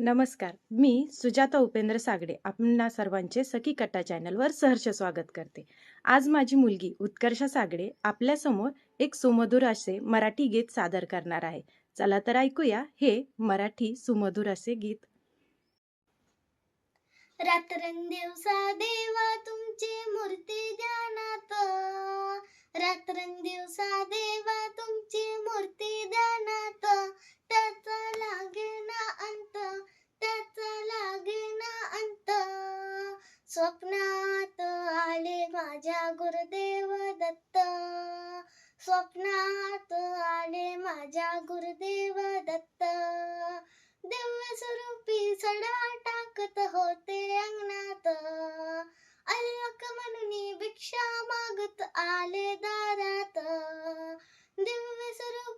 नमस्कार मी सुजाता उपेंद्र सागडे आपणा सर्वांचे सखी कट्टा चॅनलवर सहर्ष स्वागत करते. आज माझी मुलगी उत्कर्षा सागडे आपल्यासमोर एक सुमधुर असे मराठी गीत सादर करणार आहे. चला तर ऐकूया हे मराठी सुमधुर असे गीत. रात्रंदिवसा देव स्वप्नात आले माझ्या गुरुदेव दत्त. स्वप्नात आले माझ्या गुरुदेव दत्त. दिव्य स्वरूपी सडा टाकत होते अंगणात. अल्लक म्हणून भिक्षा मागत आले दारात. दिव्य स्वरूप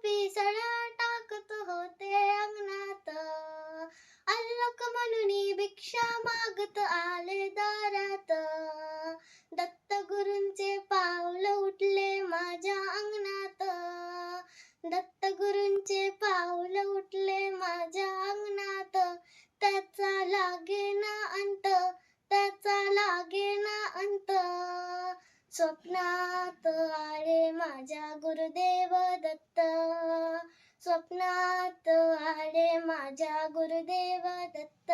दत्तगुरूंचे पाऊल उठले माझ्या अंगणात. त्याचा लागेना अंत त्याचा लागेना अंत. स्वप्नात आले माझ्या गुरुदेव दत्त. स्वप्नात आले माझ्या गुरुदेव दत्त.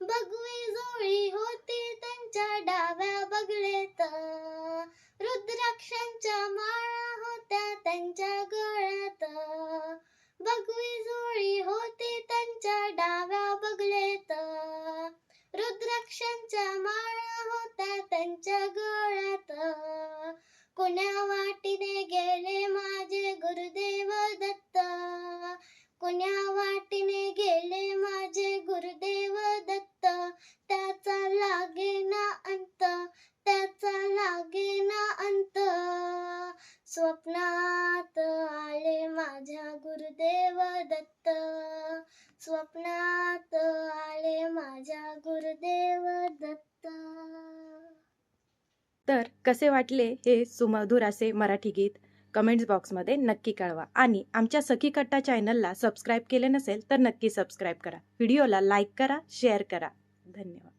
भगवी जोळी होती त्यांच्या डाव्या बगळेत. रुद्राक्षांच्या माळ त्यांच्या माळा होत्या त्यांच्या गळ्यात. कुण्या वाटीने गेले माझे गुरुदेव दत्त? कुण्या वाटीने गेले माझे गुरुदेव दत्त? त्याचा लागेना अंत त्याचा लागेना अंत. स्वप्नात आले माझ्या गुरुदेव दत्त. स्वप्नात आले माझ्या गुरुदेव दत्त. तर कसे वाटले हे सुमधुर असे मराठी गीत? कमेंट्स बॉक्समध्ये नक्की कळवा. आणि आमच्या सखी कट्टा चॅनलला सबस्क्राईब केले नसेल तर नक्की सबस्क्राईब करा. व्हिडिओला लाईक करा शेअर करा. धन्यवाद.